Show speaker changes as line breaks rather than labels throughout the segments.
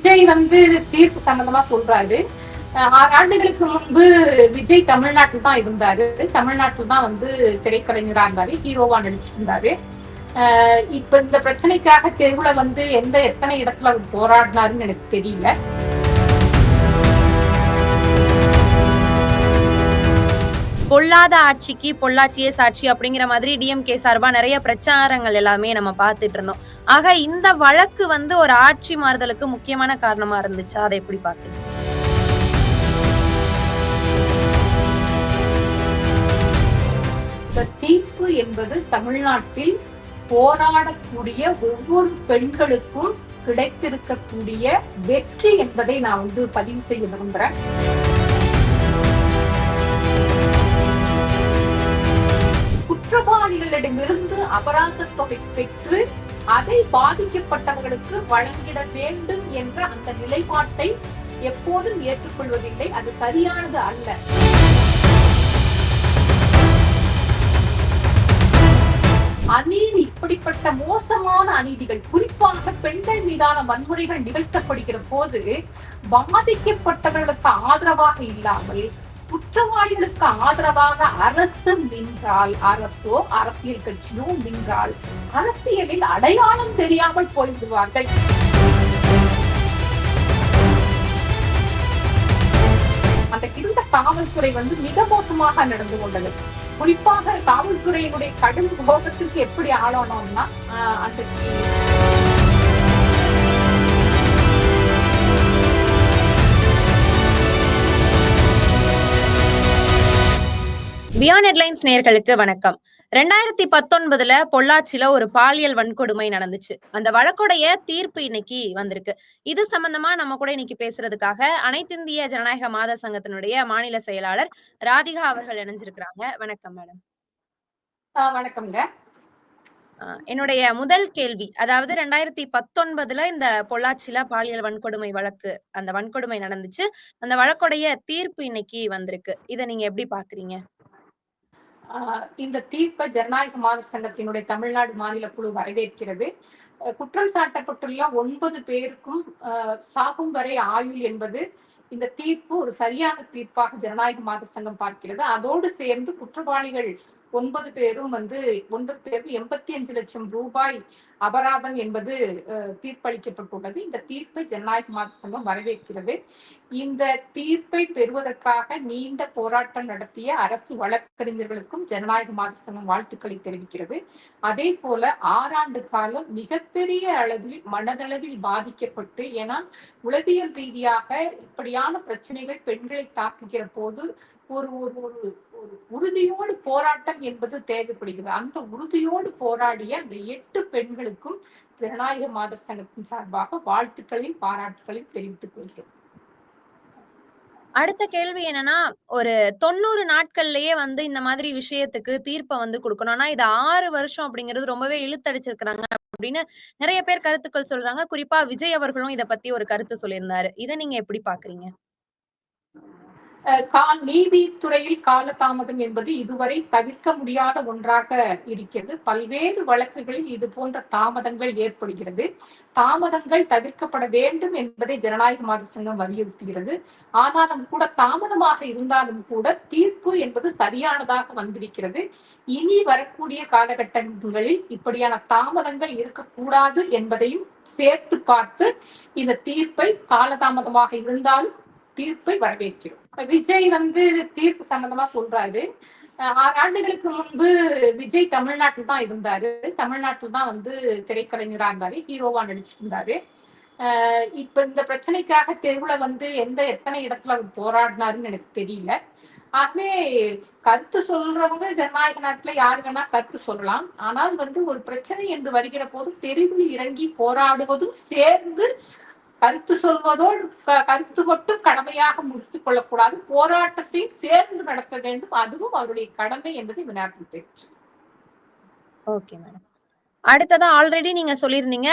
விஜய் வந்து தீர்ப்பு சம்பந்தமா சொல்றாரு. ஆறு ஆண்டுகளுக்கு முன்பு விஜய் தமிழ்நாட்டில் தான் இருந்தாரு. தமிழ்நாட்டில் தான் வந்து திரைக்கலைஞரா இருந்தாரு ஹீரோவா நடிச்சிட்டு இருந்தாரு. இப்ப இந்த பிரச்சனைக்காக தெருவுல வந்து எந்த எத்தனை இடத்துல அவர் போராடினாருன்னு எனக்கு தெரியல.
பொல்லாத ஆட்சிக்கு பொள்ளாச்சியே சாட்சி அப்படிங்கிற மாதிரி டிஎம்கே சார்பா நிறைய பிரச்சாரங்கள் எல்லாமே நம்ம பார்த்துட்டு இருந்தோம். ஆக இந்த வழக்கு வந்து ஒரு ஆட்சி மாறுதலுக்கு முக்கியமான காரணமா இருந்துச்சு? அதை எப்படி பார்த்தீங்க
தீர்ப்பு என்பது தமிழ்நாட்டில் போராடக்கூடிய ஒவ்வொரு பெண்களுக்கும் கிடைத்திருக்கக்கூடிய வெற்றி என்பதை நான் வந்து பதிவு செய்ய விரும்புறேன். குற்றவாளிகளிடமிருந்து அபராத தொகை பெற்று அதை பாதிக்கப்பட்டவர்களுக்கு வழங்கிட வேண்டும் என்ற அந்த நிலைப்பாட்டை எப்போதும் ஏற்றுக்கொள்வதில்லை. அது சரியானது அல்ல. அநீதி இப்படிப்பட்ட மோசமான அநீதிகள் குறிப்பாக பெண்கள் மீதான வன்முறைகள் நிகழ்த்தப்படுகிற போது பாதிக்கப்பட்டவர்களுக்கு ஆதரவாக இல்லாமல் குற்றவாளிகளுக்கு ஆதரவாக அரசு நின்றால் அரசோ அரசியல் கட்சியோ நின்றால் அரசியலில் அடையாளம் தெரியாமல் போய்விடுவார்கள். அந்த இருந்த காவல்துறை வந்து மிக மோசமாக நடந்து கொண்டது. குறிப்பாக காவல்துறையினுடைய கடும் கோபத்திற்கு எப்படி ஆளானோம்னா அந்த
பியான் ஹெட்லைன்ஸ் நேயர்களுக்கு வணக்கம். ரெண்டாயிரத்தி பத்தொன்பதுல பொள்ளாச்சியில ஒரு பாலியல் வன்கொடுமை நடந்துச்சு. அந்த வழக்குடைய தீர்ப்பு இன்னைக்கு வந்திருக்கு. இது சம்பந்தமா நம்ம கூட இன்னைக்கு பேசுறதுக்காக அனைத்திந்திய ஜனநாயக மாத சங்கத்தினுடைய மாநில செயலாளர் ராதிகா அவர்கள் இணைஞ்சிருக்கிறாங்க. வணக்கம் மேடம்.
வணக்கம்ங்க.
என்னுடைய முதல் கேள்வி அதாவது ரெண்டாயிரத்தி பத்தொன்பதுல இந்த பொள்ளாச்சியில பாலியல் வன்கொடுமை வழக்கு அந்த வன்கொடுமை நடந்துச்சு. அந்த வழக்குடைய தீர்ப்பு இன்னைக்கு வந்திருக்கு. இதை நீங்க எப்படி பாக்குறீங்க?
இந்த தீர்ப்பை ஜனநாயக மாதர் சங்கத்தினுடைய தமிழ்நாடு மாநில குழு வரவேற்கிறது. குற்றம் சாட்டப்பட்டுள்ள ஒன்பது பேருக்கும் ஆஹ் சாகும் வரை ஆயுள் என்பது இந்த தீர்ப்பு ஒரு சரியான தீர்ப்பாக ஜனநாயக மாத சங்கம் பார்க்கிறது. அதோடு சேர்ந்து குற்றவாளிகள் ஒன்பது பேரும் வந்து ஒன்பது பேரும் எண்பத்தி அஞ்சு லட்சம் ரூபாய் அபராதம் என்பது தீர்ப்பளிக்கப்பட்டுள்ளது. இந்த தீர்ப்பை ஜனநாயக மாத சங்கம் வரவேற்கிறது. இந்த தீர்ப்பை பெறுவதற்காக நீண்ட போராட்டம் நடத்திய அரசு வழக்கறிஞர்களுக்கும் ஜனநாயக மாத சங்கம் வாழ்த்துக்களை தெரிவிக்கிறது. அதே போல ஆறாண்டு காலம் மிகப்பெரிய அளவில் மனதளவில் பாதிக்கப்பட்டு ஏன்னா உளவியல் ரீதியாக இப்படியான பிரச்சனைகள் பெண்களை தாக்குகிற போது ஒரு ஒரு ஒரு ஒரு உறுதியோடு போராட்டம் என்பது தேவைப்படுகிறது. அந்த உறுதியோடு போராடிய அந்த எட்டு பெண்களுக்கும் ஜனநாயக மாத சங்கத்தின் சார்பாக வாழ்த்துக்களையும் பாராட்டுகளையும் தெரிவித்துக் கொள்கிறோம்.
அடுத்த கேள்வி என்னன்னா ஒரு தொண்ணூறு நாட்கள்லயே வந்து இந்த மாதிரி விஷயத்துக்கு தீர்ப்பை வந்து கொடுக்கணும். ஆனா இது ஆறு வருஷம் அப்படிங்கிறது ரொம்பவே இழுத்தடிச்சிருக்கிறாங்க அப்படின்னு நிறைய பேர் கருத்துக்கள் சொல்றாங்க. குறிப்பா விஜய் அவர்களும் இத பத்தி ஒரு கருத்து சொல்லியிருந்தாரு. இதை நீங்க எப்படி பாக்குறீங்க?
கால் நீதித்துறையில் காலதாமதம் என்பது இதுவரை தவிர்க்க முடியாத ஒன்றாக இருக்கிறது. பல்வேறு வழக்குகளில் இது போன்ற தாமதங்கள் ஏற்படுகிறது. தாமதங்கள் தவிர்க்கப்பட வேண்டும் என்பதை ஜனநாயக மாத சங்கம் வலியுறுத்துகிறது. ஆனாலும் கூட தாமதமாக இருந்தாலும் கூட தீர்ப்பு என்பது சரியானதாக வந்திருக்கிறது. இனி வரக்கூடிய காலகட்டங்களில் இப்படியான தாமதங்கள் இருக்கக்கூடாது என்பதையும் சேர்த்து பார்த்து இந்த தீர்ப்பை காலதாமதமாக இருந்தாலும் தீர்ப்பை வரவேற்கிறோம். விஜய் வந்து தீர்ப்பு சம்பந்தமா சொல்றாரு. ஆறு ஆண்டுகளுக்கு முன்பு விஜய் தமிழ்நாட்டில் தான் இருந்தாரு. தமிழ்நாட்டில் தான் வந்து திரைக்கலைஞரா இருந்தாரு ஹீரோவா நடிச்சிட்டு இருந்தாரு இப்ப இந்த பிரச்சனைக்காக தெருவுல வந்து எந்த எத்தனை இடத்துல அவர் போராடினாருன்னு எனக்கு தெரியல. ஆகவே கருத்து சொல்றவங்க ஜனநாயக நாட்டுல யாரு வேணா கருத்து சொல்லலாம். ஆனால் வந்து ஒரு பிரச்சனை என்று வருகிற போது தெருவில் இறங்கி போராடுவதும் சேர்ந்து கருத்து சொல்வதோடு க- கருத்து மட்டும் கடமையாக முடித்துக் கொள்ளக்கூடாது. போராட்டத்தையும் சேர்ந்து நடத்த வேண்டும். அதுவும் அவருடைய கடமை என்பதை இந்த நேரத்தில் தெரிவிச்சு
ஓகே மேடம் அடுத்ததா ஆல்ரெடி நீங்க சொல்லியிருந்தீங்க,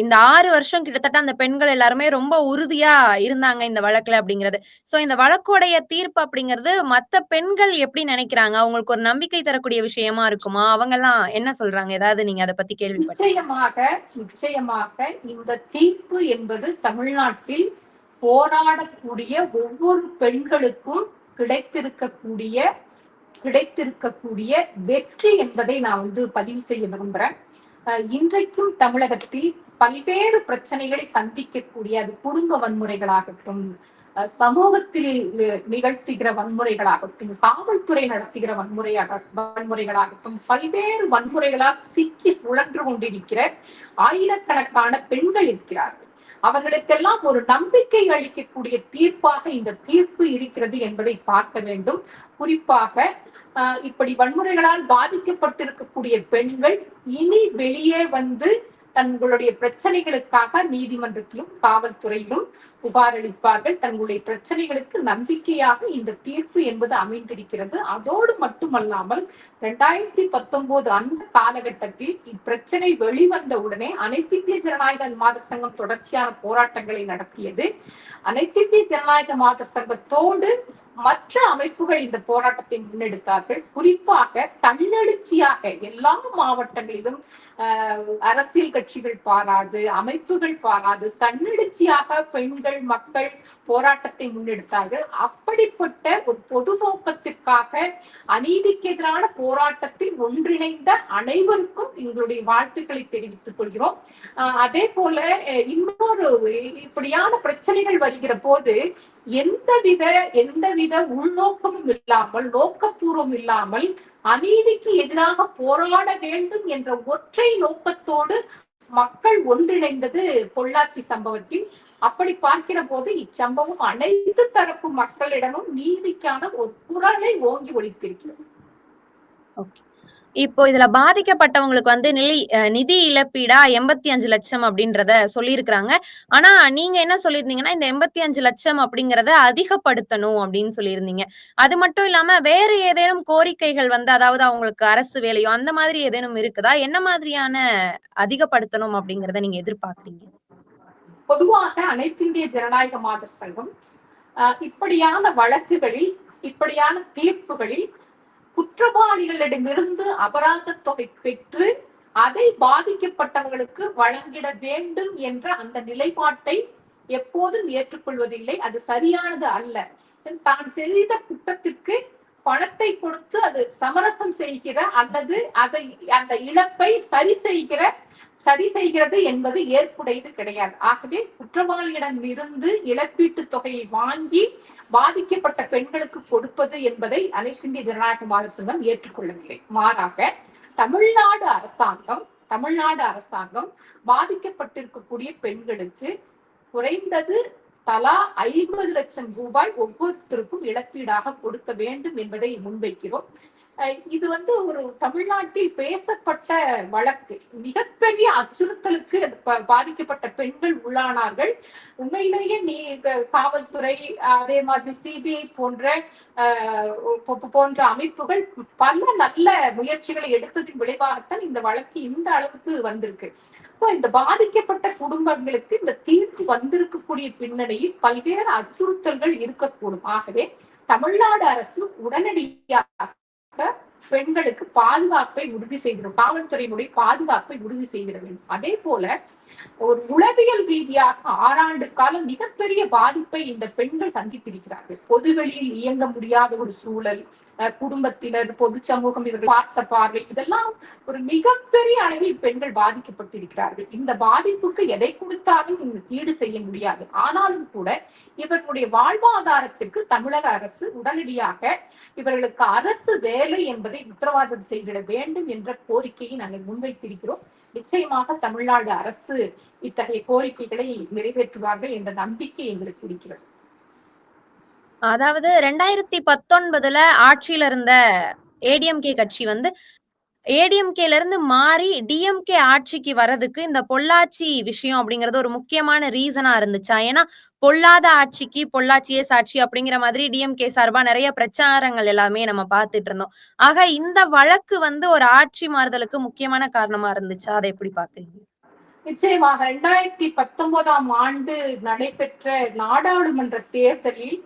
இந்த ஆறு வருஷம் கிட்டத்தட்ட அந்த பெண்கள் எல்லாருமே ரொம்ப உறுதியா இருந்தாங்க இந்த வழக்குல அப்படிங்கிறது. சோ இந்த வழக்குடைய தீர்ப்பு அப்படிங்கிறது மத்த பெண்கள் எப்படி நினைக்கிறாங்க? அவங்களுக்கு ஒரு நம்பிக்கை தரக்கூடிய விஷயமா இருக்குமா? அவங்கலாம் என்ன சொல்றாங்க? ஏதாவது நீங்க அதை பத்தி கேள்வி
நிச்சயமாக நிச்சயமாக இந்த தீர்ப்பு என்பது தமிழ்நாட்டில் போராடக்கூடிய ஒவ்வொரு பெண்களுக்கும் கிடைத்திருக்கக்கூடிய கிடைத்திருக்கக்கூடிய வெற்றி என்பதை நான் வந்து பதிவு செய்ய விரும்புறேன் இன்றைக்கும் தமிழகத்தில் பல்வேறு பிரச்சனைகளை சந்திக்கக்கூடிய அது குடும்ப வன்முறைகளாகட்டும் சமூகத்தில் நிகழ்த்துகிற வன்முறைகளாகட்டும் காவல்துறை நடத்துகிற வன்முறையாக வன்முறைகளாகட்டும் பல்வேறு வன்முறைகளால் சிக்கி சுழன்று கொண்டிருக்கிற ஆயிரக்கணக்கான பெண்கள் இருக்கிறார்கள். அவர்களுக்கெல்லாம் ஒரு நம்பிக்கை அளிக்கக்கூடிய தீர்ப்பாக இந்த தீர்ப்பு இருக்கிறது என்பதை பார்க்க வேண்டும். குறிப்பாக ஆஹ் இப்படி வன்முறைகளால் பாதிக்கப்பட்டிருக்கக்கூடிய பெண்கள் இனி வெளியே வந்து தங்களுடைய பிரச்சனைகளுக்காக நீதிமன்றத்திலும் காவல்துறையிலும் புகாரளிப்பார்கள். தங்களுடைய பிரச்சனைகளுக்கு நம்பிக்கையாக இந்த தீர்ப்பு என்பது அமைந்திருக்கிறது. அதோடு மட்டுமல்லாமல் இரண்டாயிரத்தி பத்தொன்பது அந்த காலகட்டத்தில் இப்பிரச்சனை வெளிவந்த உடனே அனைத்திந்திய ஜனநாயக மாத சங்கம் தொடர்ச்சியான போராட்டங்களை நடத்தியது. அனைத்திந்திய ஜனநாயக மாத சங்கத்தோடு மற்ற அமைப்புகள் இந்த போராட்டத்தை முன்னெடுத்தார்கள். குறிப்பாக தன்னெழுச்சியாக எல்லா மாவட்டங்களிலும் ஆஹ், அரசியல் கட்சிகள் பாராது அமைப்புகள் பாராது தன்னெழுச்சியாக பெண்கள் மக்கள் போராட்டத்தை முன்னெடுத்தார்கள். அப்படிப்பட்ட ஒரு பொது நோக்கத்திற்காக அநீதிக்கு எதிரான போராட்டத்தில் ஒன்றிணைந்த அனைவருக்கும் எங்களுடைய வாழ்த்துக்களை தெரிவித்துக் கொள்கிறோம். அதே போல இன்னொரு இப்படியான பிரச்சனைகள் வருகிற போது எந்தவித எந்தவித உள்நோக்கமும் இல்லாமல் நோக்கபூர்வம் இல்லாமல் அநீதிக்கு எதிராக போராட வேண்டும் என்ற ஒற்றை நோக்கத்தோடு மக்கள் ஒன்றிணைந்தது பொள்ளாச்சி சம்பவத்தில். அப்படி பார்க்கிற போது இச்சம்பவம் அனைத்து தரப்பு மக்களிடமும் நீதிக்கான ஒரு குரலை ஓங்கி ஒழித்திருக்கிறது
இப்போ இதுல பாதிக்கப்பட்டவங்களுக்கு வந்து நிலை நிதி இழப்பீடா 85 லட்சம் அப்படின்றத சொல்லியிருக்கிறாங்க. ஆனா நீங்க என்ன சொல்லியிருந்தீங்கன்னா, இந்த 85 லட்சம் அப்படிங்கறத அதிகப்படுத்தணும் அப்படின்னு சொல்லியிருந்தீங்க. அது மட்டும் இல்லாம வேற ஏதேனும் கோரிக்கைகள் வந்து அதாவது அவங்களுக்கு அரசு வேலையோ அந்த மாதிரி ஏதேனும் இருக்குதா? என்ன மாதிரியான அதிகப்படுத்தணும் அப்படிங்கறத நீங்க எதிர்பார்க்குறீங்க
பொதுவாக அனைத்திந்திய ஜனநாயக மாதர் சங்கம் இப்படியான வழக்குகளில் இப்படியான தீர்ப்புகளில் குற்றவாளிகளிடமிருந்து அபராத தொகை பெற்று அதை பாதிக்கப்பட்டவர்களுக்கு வழங்கிட வேண்டும் என்ற அந்த நிலைப்பாட்டை எப்போதும் ஏற்றுக்கொள்வதில்லை. அது சரியானது அல்ல. தான் செய்த குற்றத்திற்கு பணத்தை கொடுத்து அது சமரசம் செய்கிற அல்லது அதை அந்த இழப்பை சரி செய்கிற சரி செய்கிறது என்பது ஏற்புடையது கிடையாது. ஆகவே குற்றவாளியிடம் இருந்து இழப்பீட்டு தொகையை வாங்கி பாதிக்கப்பட்ட பெண்களுக்கு கொடுப்பது என்பதை அனைத்திந்திய ஜனநாயக மாதர் ஏற்றுக்கொள்ளவில்லை. மாறாக தமிழ்நாடு அரசாங்கம் தமிழ்நாடு அரசாங்கம் பாதிக்கப்பட்டிருக்கக்கூடிய பெண்களுக்கு குறைந்தது தலா ஐம்பது லட்சம் ரூபாய் ஒவ்வொருத்தருக்கும் இழப்பீடாக கொடுக்க வேண்டும் என்பதை முன்வைக்கிறோம். இது வந்து ஒரு தமிழ்நாட்டில் பேசப்பட்ட வழக்கு. மிகப்பெரிய அச்சுறுத்தலுக்கு பாதிக்கப்பட்ட பெண்கள் உள்ளானார்கள். உண்மையிலேயே நீ காவல்துறை அதே மாதிரி சிபிஐ போன்ற போன்ற அமைப்புகள் பல நல்ல முயற்சிகளை எடுத்ததின் விளைவாகத்தான் இந்த வழக்கு இந்த அளவுக்கு வந்திருக்கு. இப்போ இந்த பாதிக்கப்பட்ட குடும்பங்களுக்கு இந்த தீர்ப்பு வந்திருக்கக்கூடிய பின்னணியில் பல்வேறு அச்சுறுத்தல்கள் இருக்கக்கூடும். ஆகவே தமிழ்நாடு அரசு உடனடியாக Huh. பெண்களுக்கு பாதுகாப்பை உறுதி செய்கிறோம் காவல்துறையினுடைய பாதுகாப்பை உறுதி செய்கிற வேண்டும். அதே போல ஒரு உளவியல் ரீதியாக ஆறாண்டு காலம் மிகப்பெரிய பாதிப்பை இந்த பெண்கள் சந்தித்திருக்கிறார்கள். பொதுவெளியில் இயங்க முடியாத ஒரு சூழல் குடும்பத்தினர் பொது சமூகம் இவர்கள் பார்த்த பார்வை இதெல்லாம் ஒரு மிகப்பெரிய அளவில் பெண்கள் பாதிக்கப்பட்டிருக்கிறார்கள். இந்த பாதிப்புக்கு எதை கொடுத்தாலும் ஈடு செய்ய முடியாது. ஆனாலும் கூட இவர்களுடைய வாழ்வாதாரத்துக்கு தமிழக அரசு உடனடியாக இவர்களுக்கு அரசு வேலை என்பது உத்தரவாதம் செய்திட வேண்டும் என்ற கோரிக்கையை நாங்கள் முன்வைத்திருக்கிறோம். நிச்சயமாக தமிழ்நாடு அரசு இத்தகைய கோரிக்கைகளை நிறைவேற்றுவார்கள் என்ற நம்பிக்கை எங்களுக்கு இருக்கிறது.
அதாவது 2019ல ஆட்சியில இருந்த ஏடிஎம்கே கட்சி வந்து ஏடிஎம்கேல இருந்து மாறி டிஎம்கே ஆட்சிக்கு வர்றதுக்கு இந்த பொள்ளாச்சி விஷயம் அப்படிங்கறது ஒரு முக்கியமான ரீசனா இருந்துச்சா? ஏன்னா பொல்லாத ஆட்சிக்கு பொள்ளாச்சியே சாட்சி அப்படிங்கிற மாதிரி டிஎம்கே சார்பா நிறைய பிரச்சாரங்கள் எல்லாமே நம்ம பார்த்துட்டு இருந்தோம். ஆக இந்த வழக்கு வந்து ஒரு ஆட்சி மாறுதலுக்கு முக்கியமான காரணமா இருந்துச்சா? அதை எப்படி பாக்குறீங்க
நிச்சயமாக இரண்டாயிரத்தி பத்தொன்பதாம் ஆண்டு நடைபெற்ற நாடாளுமன்ற தேர்தலில்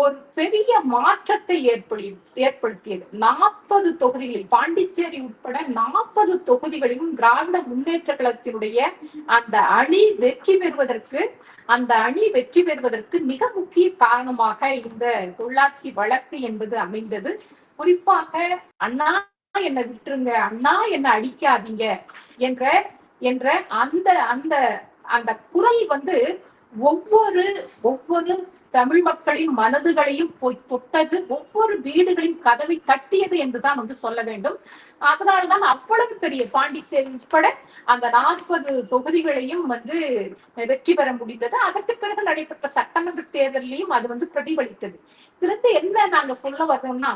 ஒரு பெரிய மாற்றத்தை ஏற்படி ஏற்படுத்தியது. நாற்பது தொகுதிகளில் பாண்டிச்சேரி உட்பட நாற்பது தொகுதிகளிலும் திராவிட முன்னேற்ற கழகத்தினுடைய அந்த அணி வெற்றி பெறுவதற்கு அந்த அணி வெற்றி பெறுவதற்கு மிக முக்கிய காரணமாக இந்த பொள்ளாச்சி வழக்கு என்பது அமைந்தது. குறிப்பாக அண்ணா என்னை விட்டுருங்க. அண்ணா என்னை அடிக்காதீங்க. என்ற என்ற அந்த அந்த அந்த குரல் வந்து ஒவ்வொரு ஒவ்வொரு தமிழ் மக்களின் மனதுகளையும் போய் தொட்டது ஒவ்வொரு வீடுகளின் கதவை தட்டியது என்றுதான் வந்து சொல்ல வேண்டும். அதனால்தான் அவ்வளவு பெரிய பாண்டிச்சேரி உட்பட அந்த நாற்பது தொகுதிகளையும் வந்து வெற்றி பெற முடிந்தது. அதற்கு பிறகு நடைபெற்ற சட்டமன்ற தேர்தலையும் அது வந்து பிரதிபலித்தது. இதிலிருந்து என்ன நாங்க சொல்ல வர்றோம்னா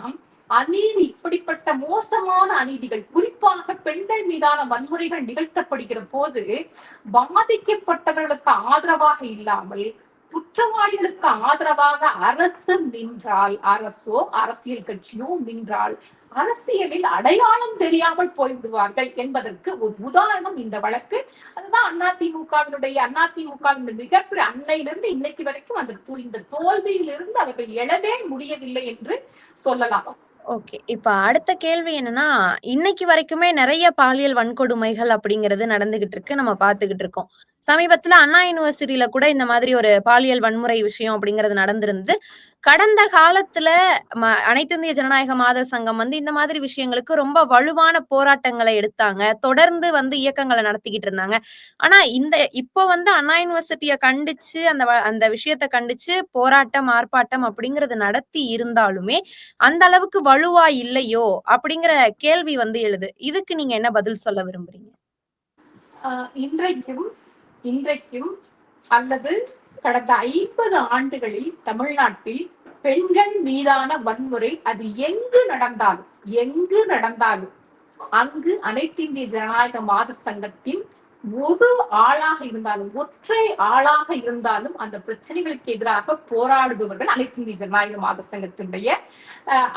அநீதி இப்படிப்பட்ட மோசமான அநீதிகள் குறிப்பாக பெண்கள் மீதான வன்முறைகள் நிகழ்த்தப்படுகிற போது பாதிக்கப்பட்டவர்களுக்கு ஆதரவாக இல்லாமல் குற்றவாளிகளுக்கு ஆதரவாக அரசு நின்றால் அரசோ அரசியல் கட்சியோ நின்றால் அரசியலில் அடையாளம் தெரியாமல் போய்விடுவார்கள் என்பதற்கு ஒரு உதாரணம் இந்த வழக்கு. அதுதான் அதிமுகவினுடைய அதிமுகவின் மிகப்பெரிய அன்னையிலிருந்து இன்னைக்கு வரைக்கும் அந்த இந்த தோல்வியிலிருந்து அவர்கள் எழவே முடியவில்லை என்று சொல்லலாம்.
ஓகே. இப்ப அடுத்த கேள்வி என்னன்னா இன்னைக்கு வரைக்குமே நிறைய பாலியல் வன்கொடுமைகள் அப்படிங்கிறது நடந்துகிட்டு இருக்கு. நம்ம பாத்துக்கிட்டு இருக்கோம். சமீபத்துல அண்ணா யூனிவர்சிட்டியில கூட இந்த மாதிரி ஒரு பாலியல் வன்முறை விஷயம் அப்படிங்கிறது நடந்திருந்து கடந்த காலத்துல அனைத்து இந்திய ஜனநாயக மாதர் சங்கம் வந்து இந்த மாதிரி விஷயங்களுக்கு ரொம்ப வலுவான போராட்டங்களை எடுத்தாங்க. தொடர்ந்து வந்து இயக்கங்களை நடத்திக்கிட்டு இருந்தாங்க. ஆனா இந்த இப்போ வந்து அண்ணா யூனிவர்சிட்டிய கண்டிச்சு அந்த அந்த விஷயத்த கண்டிச்சு போராட்டம் ஆர்ப்பாட்டம் அப்படிங்கறது நடத்தி இருந்தாலுமே அந்த அளவுக்கு வலுவா இல்லையோ அப்படிங்கிற கேள்வி வந்து எழுது. இதுக்கு நீங்க என்ன பதில் சொல்ல விரும்புறீங்க?
இன்றைக்கும் இன்றைக்கும் அல்லது கடந்த ஐம்பது ஆண்டுகளில் தமிழ்நாட்டில் பெண்கள் மீதான வன்முறை அது எங்கு நடந்தாலும் எங்கு நடந்தாலும் அங்கு அனைத்திந்திய ஜனநாயக மாத சங்கத்தின் ஒரு ஆளாக இருந்தாலும் ஒற்றை ஆளாக இருந்தாலும் அந்த பிரச்சனைகளுக்கு எதிராக போராடுபவர்கள் அனைத்து இந்திய ஜனநாயக மாத சங்கத்தினுடைய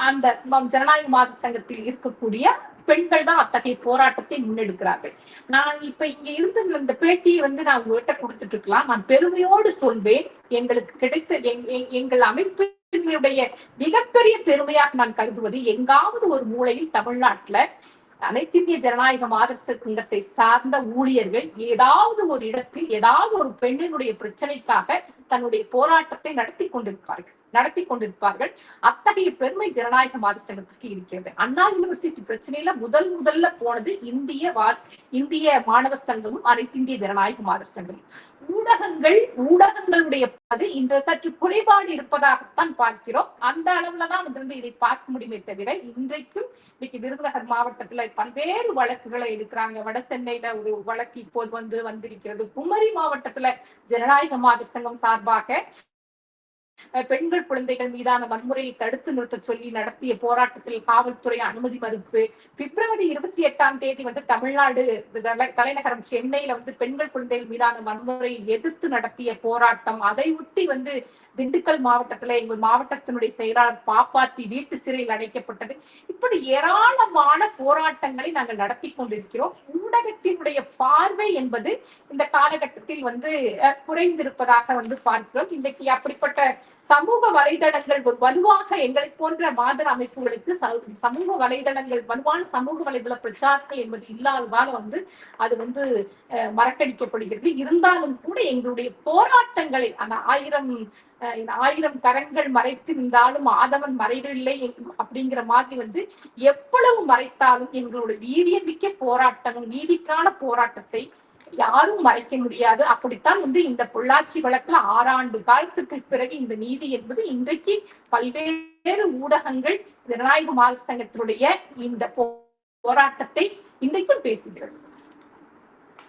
அந்த ஜனநாயக மாத சங்கத்தில் இருக்கக்கூடிய பெண்கள் தான் அத்தகைய போராட்டத்தை முன்னெடுக்கிறார்கள். நான் இப்ப இங்க இருந்த இந்த பேட்டியை வந்து நான் உங்ககிட்ட கொடுத்துட்டு இருக்கலாம். நான் பெருமையோடு சொல்வேன். எங்களுக்கு கிடைத்த எங்கள் அமைப்பினுடைய மிகப்பெரிய பெருமையாக நான் கருதுவது எங்காவது ஒரு மூலையில் தமிழ்நாட்டுல அனைத்திந்திய ஜனநாயக மாதர் சங்கத்தை சார்ந்த ஊழியர்கள் ஏதாவது ஒரு இடத்தில் ஏதாவது ஒரு பெண்ணினுடைய பிரச்சனைக்காக தன்னுடைய போராட்டத்தை நடத்தி கொண்டிருப்பார்கள். நடத்தி கொண்டிருப்பார்கள். அத்தகைய பெருமை ஜனநாயக மாத சங்கத்திற்கு இருக்கிறது. அண்ணா யூனிவர்சிட்டி பிரச்சனையில முதல் முதல்ல போனது இந்திய இந்திய மாணவர் சங்கமும் அனைத்து இந்திய ஜனநாயக மாத சங்கமும். ஊடகங்கள் ஊடகங்களுடைய அது இந்த சற்று குறைபாடு இருப்பதாகத்தான் பார்க்கிறோம். அந்த அளவுலதான் வந்து இதை பார்க்க முடியுமே தவிர இன்றைக்கும் இன்னைக்கு விருதுநகர் மாவட்டத்துல பல்வேறு வழக்குகளை எடுக்கிறாங்க. வட சென்னையில ஒரு வழக்கு இப்போது வந்து வந்திருக்கிறது. குமரி மாவட்டத்துல ஜனநாயக மாத சங்கம் சார்பாக பெண்கள் குழந்தைகள் மீதான வன்முறையை தடுத்து நிறுத்த சொல்லி நடத்திய போராட்டத்தில் காவல்துறை அனுமதி மறுப்பு. பிப்ரவரி இருபத்தி எட்டாம் தேதி வந்து தமிழ்நாடு தலைநகரம் சென்னையில வந்து பெண்கள் குழந்தைகள் மீதான வன்முறையை எதிர்த்து நடத்திய போராட்டம். அதை ஒட்டி வந்து திண்டுக்கல் மாவட்டத்துல எங்கள் மாவட்டத்தினுடைய செயலாளர் பாப்பாத்தி வீட்டு சிறையில் அடைக்கப்பட்டது. இப்படி ஏராளமான போராட்டங்களை நாங்கள் நடத்தி கொண்டிருக்கிறோம். ஊடகத்தினுடைய பார்வை என்பது இந்த காலகட்டத்தில் வந்து குறைந்திருப்பதாக வந்து பார்க்கிறோம். இன்றைக்கு அப்படிப்பட்ட சமூக வலைதளங்கள் ஒரு வலுவாக எங்களை போன்ற மாதர் அமைப்புகளுக்கு சமூக வலைதளங்கள் வலுவான சமூக வலைதள பிரச்சாரங்கள் என்பது இல்லாததால் வந்து அது வந்து மறக்கடிக்கப்படுகிறது. இருந்தாலும் கூட எங்களுடைய போராட்டங்களை அந்த ஆயிரம் ஆயிரம் கரங்கள் மறைத்து ஆதவன் மறைவில்லை அப்படிங்கிற மாதிரி வந்து எவ்வளவு மறைத்தாலும் எங்களுடைய வீரியமிக்க போராட்டம் நீதிக்கான போராட்டத்தை யாரும் மறைக்க முடியாது. அப்படித்தான் வந்து இந்த பொள்ளாச்சி வழக்குல ஆறாண்டு காலத்துக்கு பிறகு இந்த நீதி என்பது இன்றைக்கு பல்வேறு ஊடகங்கள் ஜனநாயக மாத சங்கத்தினுடைய இந்த போராட்டத்தை இன்றைக்கும் பேசுகிறது.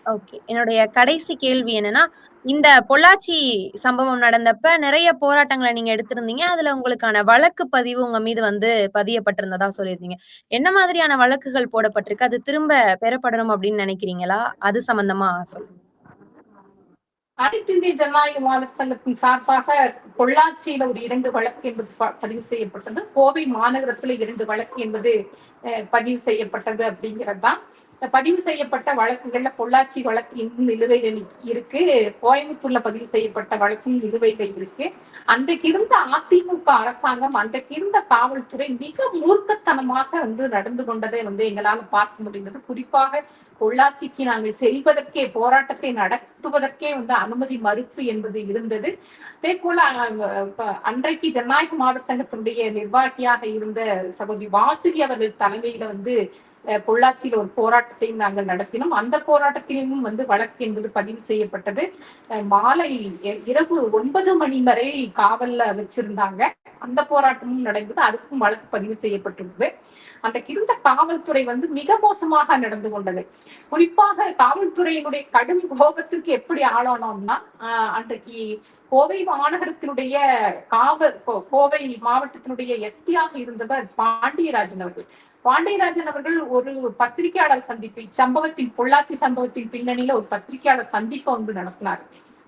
ஓகே. என்னுடைய கடைசி கேள்வி என்னன்னா, இந்த பொள்ளாச்சி சம்பவம் நடந்தப்ப நிறைய போராட்டங்களை நீங்க எடுத்திருந்தீங்க. அதுல உங்களுக்கான வழக்கு பதிவு உங்க மீது வந்து பதியப்பட்டிருந்ததா சொல்லியிருந்தீங்க. என்ன மாதிரியான வழக்குகள் போடப்பட்டிருக்கு? அது திரும்ப பெறப்படணும் அப்படின்னு நினைக்கிறீங்களா? அது சம்பந்தமா சொல்லுங்க.
அனைத்து இந்திய ஜனநாயக மாதர் சங்கத்தின் சார்பாக பொள்ளாச்சியில ஒரு இரண்டு வழக்கு என்பது பதிவு செய்யப்பட்டது கோவை மாநகரத்துல இரண்டு வழக்கு என்பது பதிவு செய்யப்பட்டது அப்படிங்கிறது தான் பதிவு செய்யப்பட்ட வழக்குகள்ல பொள்ளாச்சி வழக்கு இன்னும் நிலுவையில் இருக்கு கோயம்புத்தூர்ல பதிவு செய்யப்பட்ட வழக்கும் நிலுவையில் இருக்கு. அன்றைக்கு இருந்த அதிமுக அரசாங்கம் அன்றைக்கு இருந்த காவல்துறை மிக மூர்க்கத்தனமாக வந்து நடந்து கொண்டதை வந்து எங்களால் பார்க்க முடிந்தது. குறிப்பாக பொள்ளாச்சிக்கு நாங்கள் செல்வதற்கே போராட்டத்தை நடத்துவதற்கே வந்து அனுமதி மறுப்பு என்பது இருந்தது. அதே போல அன்றைக்கு ஜனநாயக மாத சங்கத்தினுடைய நிர்வாகியாக இருந்த சகோதரி வாசுகி அவர்கள் தலைமையில வந்து பொள்ளாச்சியில் ஒரு போராட்டத்தையும் நாங்கள் நடத்தினோம். அந்த போராட்டத்திலும் வந்து வழக்கு என்பது பதிவு செய்யப்பட்டது. மாலை இரவு ஒன்பது மணி வரை காவல்ல வச்சிருந்தாங்க. அந்த போராட்டமும் நடந்தது அதுக்கும் வழக்கு பதிவு செய்யப்பட்டிருந்தது அந்த இருந்த காவல்துறை வந்து மிக மோசமாக நடந்து கொண்டது. குறிப்பாக காவல்துறையினுடைய கடும் கோபத்திற்கு எப்படி ஆளானோம்னா அன்றைக்கு கோவை மாநகரத்தினுடைய காவல் கோ- கோவை மாவட்டத்தினுடைய எஸ்பியாக இருந்தவர் பாண்டியராஜன் அவர்கள். பாண்டியராஜன் அவர்கள் ஒரு பத்திரிகையாளர் சந்திப்பை சம்பவத்தின் பொள்ளாச்சி சம்பவத்தின் பின்னணியில ஒரு பத்திரிகையாளர் சந்திப்பை வந்து நடத்தினார்.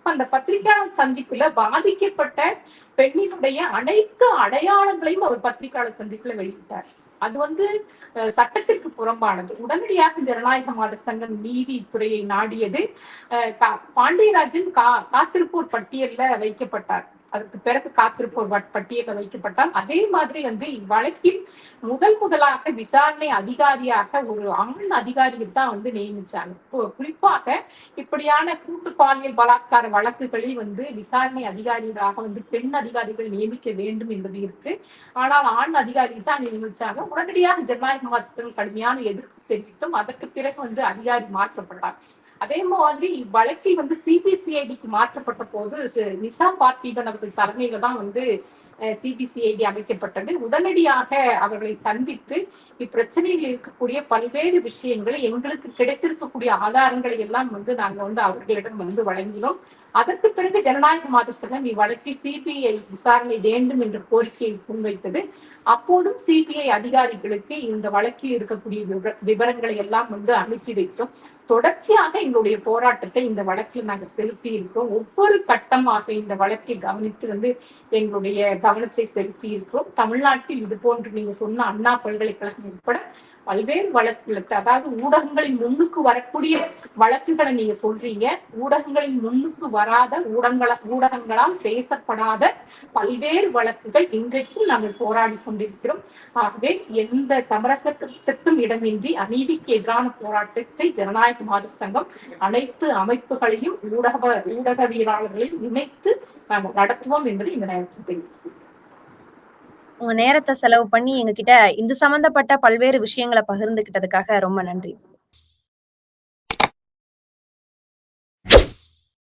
அந்த பத்திரிகையாளர் சந்திப்புல பாதிக்கப்பட்ட பெண்ணினுடைய அனைத்து அடையாளங்களையும் அவர் பத்திரிகையாளர் சந்திப்புல வெளியிட்டார். அது வந்து அஹ், சட்டத்திற்கு புறம்பானது. உடனடியாக ஜனநாயக மாத சங்கம் நீதித்துறையை நாடியது கா- பாண்டியராஜன் கா காத்திருப்போர் பட்டியல்ல வைக்கப்பட்டார். அதற்கு பிறகு காத்திருப்போர் வட்- வைக்கப்பட்டால் அதே மாதிரி வந்து இவ்வழக்கில் முதல் முதலாக விசாரணை அதிகாரியாக ஒரு ஆண் அதிகாரியை தான் வந்து நியமிச்சாங்க. குறிப்பாக இப்படியான கூட்டு பாலியல் பலாத்கார வழக்குகளில் வந்து விசாரணை அதிகாரிகளாக வந்து பெண் அதிகாரிகள் நியமிக்க வேண்டும் என்பது இருக்கு. ஆனால் ஆண் அதிகாரி தான் நியமிச்சாங்க. உடனடியாக ஜனநாயக மாதத்தில் கடுமையான எதிர்ப்பு தெரிவித்தும் அதற்கு பிறகு வந்து அதிகாரி மாற்றப்பட்டார். அதே மாதிரி வழக்கை வந்து சிபிசிஐடிக்கு மாற்றப்பட்ட போது ச- நிசாம் பார்த்திபன் அவர்கள் தலைமையில தான் வந்து சிபிசிஐடி அமைக்கப்பட்டது. உடனடியாக அவர்களை சந்தித்து இப்பிரச்சனையில் இருக்கக்கூடிய பல்வேறு விஷயங்களை எங்களுக்கு கிடைத்திருக்கக்கூடிய ஆதாரங்களை எல்லாம் வந்து நாங்கள் வந்து அவர்களிடம் வந்து வழங்கினோம். அதற்கு பிறகு ஜனநாயக மாத சங்கம் இவ்வழக்கில் சிபிஐ விசாரணை வேண்டும் என்ற கோரிக்கையை முன்வைத்தது. அப்போதும் சிபிஐ அதிகாரிகளுக்கு இந்த வழக்கில் இருக்கக்கூடிய விவரங்களை எல்லாம் வந்து அனுப்பி வைத்தோம். தொடர்ச்சியாக எங்களுடைய போராட்டத்தை இந்த வழக்கில் நாங்கள் செலுத்தி இருக்கிறோம். ஒவ்வொரு கட்டமாக இந்த வழக்கை கவனித்து வந்து எங்களுடைய கவனத்தை செலுத்தி இருக்கிறோம். தமிழ்நாட்டில் இது போன்று நீங்க சொன்ன அண்ணா பல்கலைக்கழகம் உட்பட பல்வேறு வழக்கு அதாவது ஊடகங்களின் முன்னுக்கு வரக்கூடிய வழக்குகளை நீங்க சொல்றீங்க. ஊடகங்களின் முன்னுக்கு வராத ஊடகங்கள ஊடகங்களால் பேசப்படாத பல்வேறு வழக்குகள் இன்றைக்கும் நாங்கள் போராடி கொண்டிருக்கிறோம். ஆகவே எந்த சமரசத்திற்கும் இடமின்றி அநீதிக்கு எதிரான போராட்டத்தை ஜனநாயக மாத சங்கம் அனைத்து அமைப்புகளையும் ஊடக ஊடகவியலாளர்களையும் இணைத்து நாங்கள் நடத்துவோம் என்பதை இந்த நேரத்தில் தெரிவித்துக்
உங்க நேரத்தை செலவு பண்ணி எங்ககிட்ட இந்த சம்பந்தப்பட்ட பல்வேறு விஷயங்கள பகிர்ந்துகிட்டதுக்காக ரொம்ப நன்றி.